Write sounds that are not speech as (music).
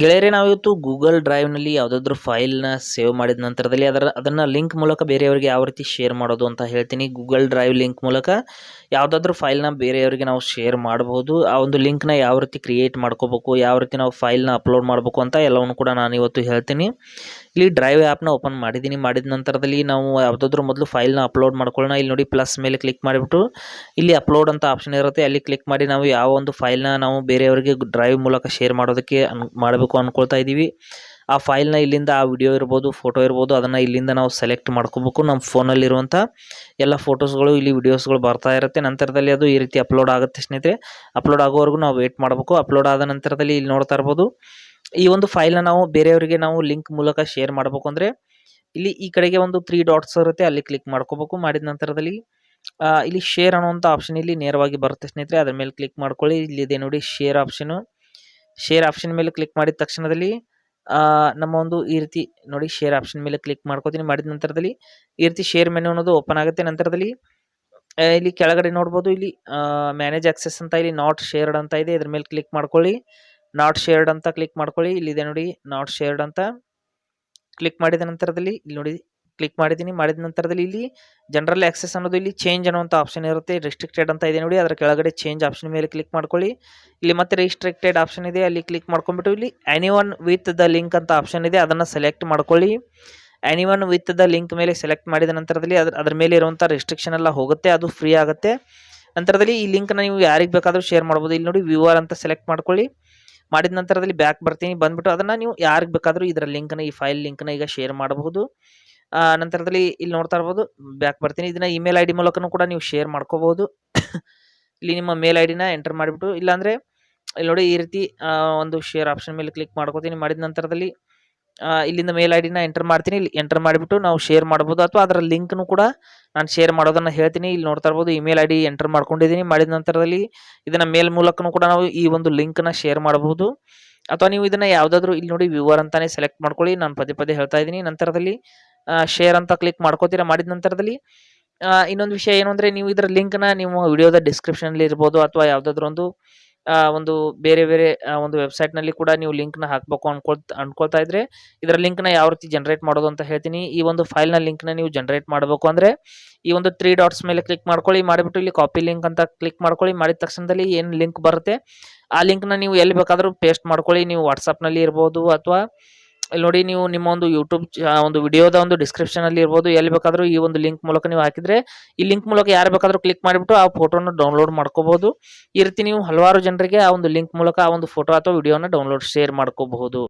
ಗೆಳೆಯರೇ ನಾವಿವತ್ತು ಗೂಗಲ್ ಡ್ರೈವ್ನಲ್ಲಿ ಯಾವುದಾದ್ರೂ ಫೈಲ್ನ ಸೇವ್ ಮಾಡಿದ ನಂತರದಲ್ಲಿ ಅದರ, ಅದನ್ನು ಲಿಂಕ್ ಮೂಲಕ ಬೇರೆಯವರಿಗೆ ಯಾವ ರೀತಿ ಶೇರ್ ಮಾಡೋದು ಅಂತ ಹೇಳ್ತೀನಿ. ಗೂಗಲ್ ಡ್ರೈವ್ ಲಿಂಕ್ ಮೂಲಕ ಯಾವುದಾದ್ರೂ ಫೈಲ್ನ ಬೇರೆಯವರಿಗೆ ನಾವು ಶೇರ್ ಮಾಡಬಹುದು ಆ ಒಂದು ಲಿಂಕ್ನ ಯಾವ ರೀತಿ ಕ್ರಿಯೇಟ್ ಮಾಡ್ಕೋಬೇಕು, ಯಾವ ರೀತಿ ನಾವು ಫೈಲ್ನ ಅಪ್ಲೋಡ್ ಮಾಡಬೇಕು ಅಂತ ಎಲ್ಲವನ್ನು ಕೂಡ ನಾನು ಇವತ್ತು ಹೇಳ್ತೀನಿ. ಇಲ್ಲಿ ಡ್ರೈವ್ ಆ್ಯಪ್ನ ಓಪನ್ ಮಾಡಿದ್ದೀನಿ. ಮಾಡಿದ ನಂತರದಲ್ಲಿ ನಾವು ಯಾವುದಾದ್ರೂ ಮೊದಲು ಫೈಲ್ನ ಅಪ್ಲೋಡ್ ಮಾಡ್ಕೊಳ್ಳೋಣ. ಇಲ್ಲಿ ನೋಡಿ ಪ್ಲಸ್ ಮೇಲೆ ಕ್ಲಿಕ್ ಮಾಡಿಬಿಟ್ಟು ಇಲ್ಲಿ ಅಪ್ಲೋಡ್ ಅಂತ ಆಪ್ಷನ್ ಇರುತ್ತೆ. ಅಲ್ಲಿ ಕ್ಲಿಕ್ ಮಾಡಿ ನಾವು ಯಾವ ಒಂದು ಫೈಲ್ನ ನಾವು ಬೇರೆಯವರಿಗೆ ಡ್ರೈವ್ ಮೂಲಕ ಶೇರ್ ಮಾಡೋದಕ್ಕೆ ಅನ್ ಮಾಡಬೇಕು ಅಂದ್ಕೊಳ್ತಾ ಇದ್ದೀವಿ. ಆ ಫೈಲ್ನ ಇಲ್ಲಿಂದ ಆ ವಿಡಿಯೋ ಇರ್ಬೋದು ಫೋಟೋ ಇರ್ಬೋದು, ಅದನ್ನು ಇಲ್ಲಿಂದ ನಾವು ಸೆಲೆಕ್ಟ್ ಮಾಡ್ಕೋಬೇಕು ನಮ್ಮ ಫೋನಲ್ಲಿರುವಂಥ ಎಲ್ಲ ಫೋಟೋಸ್ಗಳು ಇಲ್ಲಿ ವಿಡಿಯೋಸ್ಗಳು ಬರ್ತಾ ಇರುತ್ತೆ. ನಂತರದಲ್ಲಿ ಅದು ಈ ರೀತಿ ಅಪ್ಲೋಡ್ ಆಗುತ್ತೆ ಸ್ನೇಹಿತರೆ. ಅಪ್ಲೋಡ್ ಆಗೋವರೆಗೂ ನಾವು ವೇಟ್ ಮಾಡಬೇಕು. ಅಪ್ಲೋಡ್ ಆದ ನಂತರದಲ್ಲಿ ಇಲ್ಲಿ ನೋಡ್ತಾ ಇರ್ಬೋದು. ಈ ಒಂದು ಫೈಲ್ನ ನಾವು ಬೇರೆಯವರಿಗೆ ನಾವು ಲಿಂಕ್ ಮೂಲಕ ಶೇರ್ ಮಾಡಬೇಕು ಅಂದರೆ, ಇಲ್ಲಿ ಈ ಕಡೆಗೆ ಒಂದು ತ್ರೀ ಡಾಟ್ಸ್ ಇರುತ್ತೆ. ಅಲ್ಲಿ ಕ್ಲಿಕ್ ಮಾಡ್ಕೋಬೇಕು. ಮಾಡಿದ ನಂತರದಲ್ಲಿ ಇಲ್ಲಿ ಶೇರ್ ಅನ್ನುವಂಥ ಆಪ್ಷನ್ ಇಲ್ಲಿ ನೇರವಾಗಿ ಬರುತ್ತೆ ಸ್ನೇಹಿತರೆ. ಅದ್ರ ಮೇಲೆ ಕ್ಲಿಕ್ ಮಾಡ್ಕೊಳ್ಳಿ. ಇಲ್ಲಿದೆ ನೋಡಿ ಶೇರ್ ಆಪ್ಷನು ಶೇರ್ ಆಪ್ಷನ್ ಮೇಲೆ ಕ್ಲಿಕ್ ಮಾಡಿದ ತಕ್ಷಣದಲ್ಲಿ ನಮ್ಮ ಒಂದು ಈ ರೀತಿ ನೋಡಿ ಶೇರ್ ಆಪ್ಷನ್ ಮೇಲೆ ಕ್ಲಿಕ್ ಮಾಡ್ಕೋತೀನಿ. ಮಾಡಿದ ನಂತರದಲ್ಲಿ ಈ ರೀತಿ ಶೇರ್ ಮೆನು ಅನ್ನೋದು ಓಪನ್ ಆಗುತ್ತೆ. ನಂತರದಲ್ಲಿ ಇಲ್ಲಿ ಕೆಳಗಡೆ ನೋಡ್ಬೋದು, ಇಲ್ಲಿ ಮ್ಯಾನೇಜ್ ಆಕ್ಸೆಸ್ ಅಂತ, ಇಲ್ಲಿ ನಾಟ್ ಶೇರ್ಡ್ ಅಂತ ಇದೆ. ಇದ್ರ ಮೇಲೆ ಕ್ಲಿಕ್ ಮಾಡ್ಕೊಳ್ಳಿ. ನಾಟ್ ಶೇರ್ಡ್ ಅಂತ ಕ್ಲಿಕ್ ಮಾಡ್ಕೊಳ್ಳಿ. ಇಲ್ಲಿದೆ ನೋಡಿ ನಾಟ್ ಶೇರ್ಡ್ ಅಂತ. ಕ್ಲಿಕ್ ಮಾಡಿದ ನಂತರದಲ್ಲಿ, ಇಲ್ಲಿ ನೋಡಿ ಕ್ಲಿಕ್ ಮಾಡಿದ್ದೀನಿ. ಮಾಡಿದ ನಂತರದಲ್ಲಿ ಇಲ್ಲಿ ಜನರಲ್ ಆಕ್ಸೆಸ್ ಅನ್ನೋದು ಇಲ್ಲಿ ಚೇಂಜ್ ಅನ್ನುವಂಥ ಆಪ್ಷನ್ ಇರುತ್ತೆ. ರಿಸ್ಟ್ರಿಕ್ಟೆಡ್ ಅಂತ ಇದೆ ನೋಡಿ. ಅದರ ಕೆಳಗಡೆ ಚೇಂಜ್ ಆಪ್ಷನ್ ಮೇಲೆ ಕ್ಲಿಕ್ ಮಾಡ್ಕೊಳ್ಳಿ. ಇಲ್ಲಿ ಮತ್ತೆ ರಿಸ್ಟ್ರಿಕ್ಟೆಡ್ ಆಪ್ಷನ್ ಇದೆ. ಅಲ್ಲಿ ಕ್ಲಿಕ್ ಮಾಡ್ಕೊಂಡ್ಬಿಟ್ಟು ಇಲ್ಲಿ any one with the link ಅಂತ ಆಪ್ಷನ್ ಇದೆ. ಅದನ್ನು ಸೆಲೆಕ್ಟ್ ಮಾಡ್ಕೊಳ್ಳಿ. Any one with the link ಮೇಲೆ ಸೆಲೆಕ್ಟ್ ಮಾಡಿದ ನಂತರದಲ್ಲಿ ಅದ್ರ ಅದ್ರ ಮೇಲೆ ಇರುವಂಥ ರೆಸ್ಟ್ರಿಕ್ಷನ್ ಎಲ್ಲ ಹೋಗುತ್ತೆ. ಅದು ಫ್ರೀ ಆಗುತ್ತೆ. ನಂತರದಲ್ಲಿ ಈ ಲಿಂಕ್ನ ನೀವು ಯಾರಿಗೆ ಬೇಕಾದರೂ ಶೇರ್ ಮಾಡ್ಬೋದು. ಇಲ್ಲಿ ನೋಡಿ ವ್ಯೂವರ್ ಅಂತ ಸೆಲೆಕ್ಟ್ ಮಾಡ್ಕೊಳ್ಳಿ. ಮಾಡಿದ ನಂತರದಲ್ಲಿ ಬ್ಯಾಕ್ ಬರ್ತೀನಿ. ಬಂದ್ಬಿಟ್ಟು ಅದನ್ನು ನೀವು ಯಾರಿಗೆ ಬೇಕಾದರೂ ಇದರ ಲಿಂಕ್ನ ಈ ಫೈಲ್ ಲಿಂಕ್ನ ಈಗ ಶೇರ್ ಮಾಡಬಹುದು. ನಂತರದಲ್ಲಿ ಇಲ್ಲಿ ನೋಡ್ತಾ ಇರ್ಬೋದು. ಬ್ಯಾಕ್ ಬರ್ತೀನಿ. ಇದನ್ನ ಇಮೇಲ್ ಐ ಡಿ ಮೂಲಕನೂ ಕೂಡ ನೀವು ಶೇರ್ ಮಾಡ್ಕೋಬಹುದು (coughs) ಇಲ್ಲಿ ನಿಮ್ಮ ಮೇಲ್ ಐ ಡಿನ ಎಂಟರ್ ಮಾಡಿಬಿಟ್ಟು, ಇಲ್ಲಾಂದರೆ ಇಲ್ಲಿ ನೋಡಿ ಈ ರೀತಿ ಒಂದು ಶೇರ್ ಆಪ್ಷನ್ ಮೇಲೆ ಕ್ಲಿಕ್ ಮಾಡ್ಕೋತೀನಿ. ಮಾಡಿದ ನಂತರದಲ್ಲಿ ಇಲ್ಲಿಂದ ಮೇಲ್ ಐ ಡಿನ ಎಂಟರ್ ಮಾಡ್ತೀನಿ. ಇಲ್ಲಿ ಎಂಟರ್ ಮಾಡಿಬಿಟ್ಟು ನಾವು ಶೇರ್ ಮಾಡ್ಬೋದು. ಅಥವಾ ಅದರ ಲಿಂಕ್ನು ಕೂಡ ನಾನು ಶೇರ್ ಮಾಡೋದನ್ನು ಹೇಳ್ತೀನಿ. ಇಲ್ಲಿ ನೋಡ್ತಾ ಇರ್ಬೋದು ಇಮೇಲ್ ಐ ಡಿ ಎಂಟರ್ ಮಾಡ್ಕೊಂಡಿದ್ದೀನಿ. ಮಾಡಿದ ನಂತರದಲ್ಲಿ ಇದನ್ನ ಮೇಲ್ ಮೂಲಕನೂ ಕೂಡ ನಾವು ಈ ಒಂದು ಲಿಂಕ್ನ ಶೇರ್ ಮಾಡಬಹುದು. ಅಥವಾ ನೀವು ಇದನ್ನ ಯಾವುದಾದ್ರೂ ಇಲ್ಲಿ ನೋಡಿ ವ್ಯೂವರ್ ಅಂತಾನೆ ಸೆಲೆಕ್ಟ್ ಮಾಡ್ಕೊಳ್ಳಿ. ನಾನು ಪದೇ ಪದೇ ಹೇಳ್ತಾ ಇದ್ದೀನಿ. ನಂತರದಲ್ಲಿ ಶೇರ್ ಅಂತ ಕ್ಲಿಕ್ ಮಾಡ್ಕೋತೀರಾ? ಮಾಡಿದ ನಂತರದಲ್ಲಿ ಇನ್ನೊಂದು ವಿಷಯ ಏನು ಅಂದರೆ ನೀವು ಇದರ ಲಿಂಕ್ನ ನೀವು ವಿಡಿಯೋದ ಡಿಸ್ಕ್ರಿಪ್ಷನಲ್ಲಿ ಇರ್ಬೋದು ಅಥವಾ ಯಾವುದಾದ್ರೂ ಒಂದು ಒಂದು ಬೇರೆ ಬೇರೆ ಒಂದು ವೆಬ್ಸೈಟ್ನಲ್ಲಿ ಕೂಡ ನೀವು ಲಿಂಕ್ನ ಹಾಕಬೇಕು ಅನ್ಕೊಳ್ ಅನ್ಕೊಳ್ತಾ ಇದ್ರೆ ಇದರ ಲಿಂಕ್ನ ಯಾವ ರೀತಿ ಜನರೇಟ್ ಮಾಡೋದು ಅಂತ ಹೇಳ್ತೀನಿ. ಈ ಒಂದು ಫೈಲ್ನ ಲಿಂಕ್ನ ನೀವು ಜನರೇಟ್ ಮಾಡಬೇಕು ಅಂದರೆ ಈ ಒಂದು ತ್ರೀ ಡಾಟ್ಸ್ ಮೇಲೆ ಕ್ಲಿಕ್ ಮಾಡ್ಕೊಳ್ಳಿ. ಮಾಡಿಬಿಟ್ಟು ಇಲ್ಲಿ ಕಾಪಿ ಲಿಂಕ್ ಅಂತ ಕ್ಲಿಕ್ ಮಾಡ್ಕೊಳ್ಳಿ. ಮಾಡಿದ ತಕ್ಷಣದಲ್ಲಿ ಏನು ಲಿಂಕ್ ಬರುತ್ತೆ, ಆ ಲಿಂಕ್ನ ನೀವು ಎಲ್ಲಿ ಬೇಕಾದರೂ ಪೇಸ್ಟ್ ಮಾಡ್ಕೊಳ್ಳಿ. ನೀವು ವಾಟ್ಸಪ್ನಲ್ಲಿ ಇರ್ಬೋದು ಅಥವಾ ಇಲ್ಲಿ ನೋಡಿ ನೀವು ನಿಮ್ಮ ಒಂದು ಯೂಟ್ಯೂಬ್ ಒಂದು ವಿಡಿಯೋದ ಒಂದು ಡಿಸ್ಕ್ರಿಪ್ಷನ್ ಅಲ್ಲಿ ಇರ್ಬೋದು, ಎಲ್ಲಿ ಬೇಕಾದರೂ ಈ ಒಂದು ಲಿಂಕ್ ಮೂಲಕ ನೀವು ಹಾಕಿದ್ರೆ, ಈ ಲಿಂಕ್ ಮೂಲಕ ಯಾರು ಬೇಕಾದರೂ ಕ್ಲಿಕ್ ಮಾಡಿಬಿಟ್ಟು ಆ ಫೋಟೋನ ಡೌನ್ಲೋಡ್ ಮಾಡ್ಕೋಬಹುದು ಈ ರೀತಿ ನೀವು ಹಲವಾರು ಜನರಿಗೆ ಆ ಒಂದು ಲಿಂಕ್ ಮೂಲಕ ಆ ಒಂದು ಫೋಟೋ ಅಥವಾ ವಿಡಿಯೋನ ಡೌನ್ಲೋಡ್ ಶೇರ್ ಮಾಡ್ಕೋಬಹುದು.